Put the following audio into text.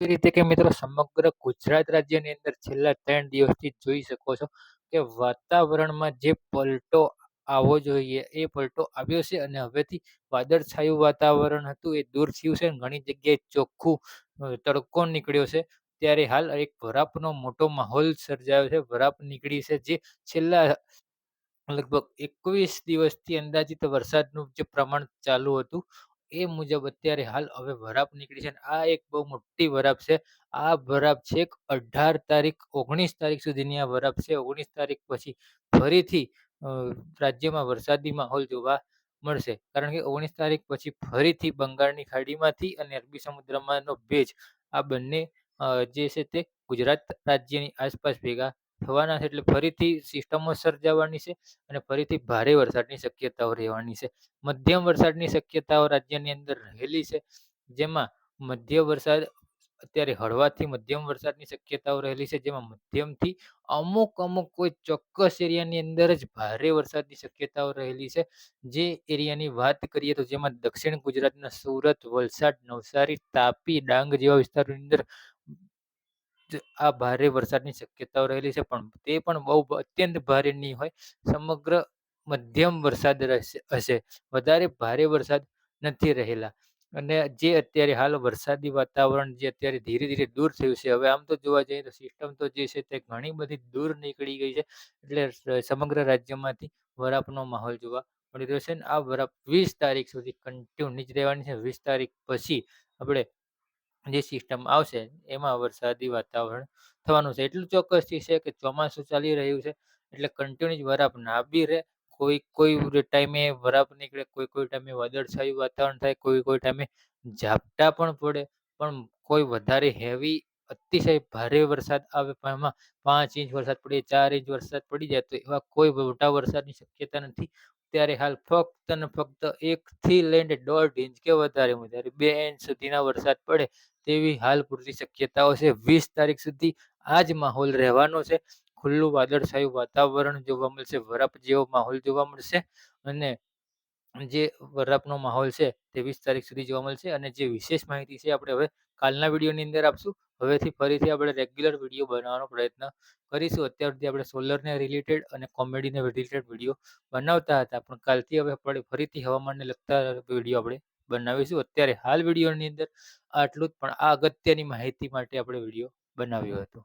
રીતે કે મિત્રો સમગ્ર ગુજરાત રાજ્યની અંદર છેલ્લા ત્રણ દિવસથી જોઈ શકો છો કે વાતાવરણમાં જે પલટો આવવો જોઈએ એ પલટો આવ્યો છે અને હવેથી વાદળછાયું વાતાવરણ હતું એ દૂર થયું છે ઘણી જગ્યાએ ચોખ્ખું તડકો નીકળ્યો છે. ત્યારે હાલ એક વરાપનો મોટો માહોલ સર્જાયો છે. વરાપ નીકળી છે જે છેલ્લા લગભગ એકવીસ દિવસથી અંદાજિત વરસાદનું જે પ્રમાણ ચાલુ હતું એ મુજબ અત્યારે હાલ હવે વરાપ નીકળી છે અને આ એક બહુ મોટી વરાપ છે. આ વરાપ છેક અઢાર તારીખ, ઓગણીસ તારીખ સુધીની આ વરાપ છે. ઓગણીસ તારીખ પછી ફરીથી રાજ્યમાં વરસાદી માહોલ જોવા મળશે. કારણ કે ઓગણીસ તારીખ પછી ફરીથી બંગાળની ખાડીમાંથી અને અરબી સમુદ્રમાંનો ભેજ આ બંને જે છે તે ગુજરાત રાજ્યની આસપાસ ભેગા થવાના છે એટલે ફરીથી સિસ્ટમો સર્જાવાની છે અને ફરીથી ભારે વરસાદની શક્યતાઓ રહેવાની છે. મધ્યમ વરસાદની શક્યતાઓ રાજ્યની અંદર રહેલી છે, જેમાં મધ્ય વરસાદ અત્યારે હળવાથી મધ્યમ વરસાદની શક્યતાઓ રહેલી છે, જેમાં મધ્યમથી અમુક અમુક કોઈ ચોક્કસ એરિયાની અંદર જ ભારે વરસાદની શક્યતાઓ રહેલી છે. જે એરિયાની વાત કરીએ તો જેમાં દક્ષિણ ગુજરાતના સુરત, વલસાડ, નવસારી, તાપી, ડાંગ જેવા વિસ્તારોની અંદર આ ભારે વરસાદની શક્યતાઓ રહેલી છે, પણ તે પણ બહુ અત્યંત ભારે નહીં હોય. સમગ્ર મધ્યમ વરસાદ રહેશે, હશે. વધારે ભારે વરસાદ નથી રહેલા. અને જે અત્યારે હાલ વરસાદી વાતાવરણ જે અત્યારે ધીરે ધીરે દૂર થયું છે, હવે આમ તો જોવા જઈએ તો સિસ્ટમ તો જે છે તે ઘણી બધી દૂર નીકળી ગઈ છે. એટલે સમગ્ર રાજ્યમાંથી વરાપનો માહોલ જોવા મળી રહ્યો છે. અને આ વરાપ, વીસ તારીખ સુધી કન્ટિન્યુ જ રહેવાની છે. વીસ તારીખ પછી આપણે જે સિસ્ટમ આવશે, એમાં વરસાદી વાતાવરણ થવાનું છે. એટલું ચોક્કસથી છે કે ચોમાસું ચાલી રહ્યું છે, એટલે કન્ટિન્યુ જ વરાપ ના બી રહે. કોઈ કોઈ ટાઈમે વરાપ નીકળે, કોઈ કોઈ ટાઈમે વાદળછાયું વાતાવરણ થાય, કોઈ કોઈ ટાઈમે ઝાપટા પણ પડે. પણ કોઈ વધારે હેવી અતિશય ભારે વરસાદ આવે, પણ એમાં પાંચ ઇંચ વરસાદ પડે, ચાર ઇંચ વરસાદ પડી જાય, તો એવા કોઈ મોટા વરસાદની શક્યતા નથી. ત્યારે હાલ ફક્ત ને ફક્ત એકથી લઈને દોઢ ઇંચ કે વધારે વધારે બે ઇંચ સુધીના વરસાદ પડે તેવી હાલ પૂરતી શક્યતાઓ છે. વીસ તારીખ સુધી આ જ માહોલ રહેવાનો છે. ખુલ્લું વાદળછાયું વાતાવરણ જોવા મળશે. વરફ જેવો માહોલ જોવા મળશે અને જે વરફનો માહોલ છે તે વીસ તારીખ સુધી જોવા મળશે અને જે વિશેષ માહિતી છે આપણે હવે કાલના વિડીયોની અંદર આપશું. હવેથી ફરીથી આપણે રેગ્યુલર વીડિયો બનાવવાનો પ્રયત્ન કરીશું. અત્યાર સુધી આપણે સોલરને રિલેટેડ અને કોમેડીને રિલેટેડ વીડિયો બનાવતા હતા. પણ કાલથી હવે આપણે ફરીથી હવામાનને લગતા વીડિયો આપણે બનાવીશું. અત્યારે હાલ વિડીયોની અંદર આટલું જ પણ આ અગત્યની માહિતી માટે આપણે વીડિયો બનાવ્યો હતો.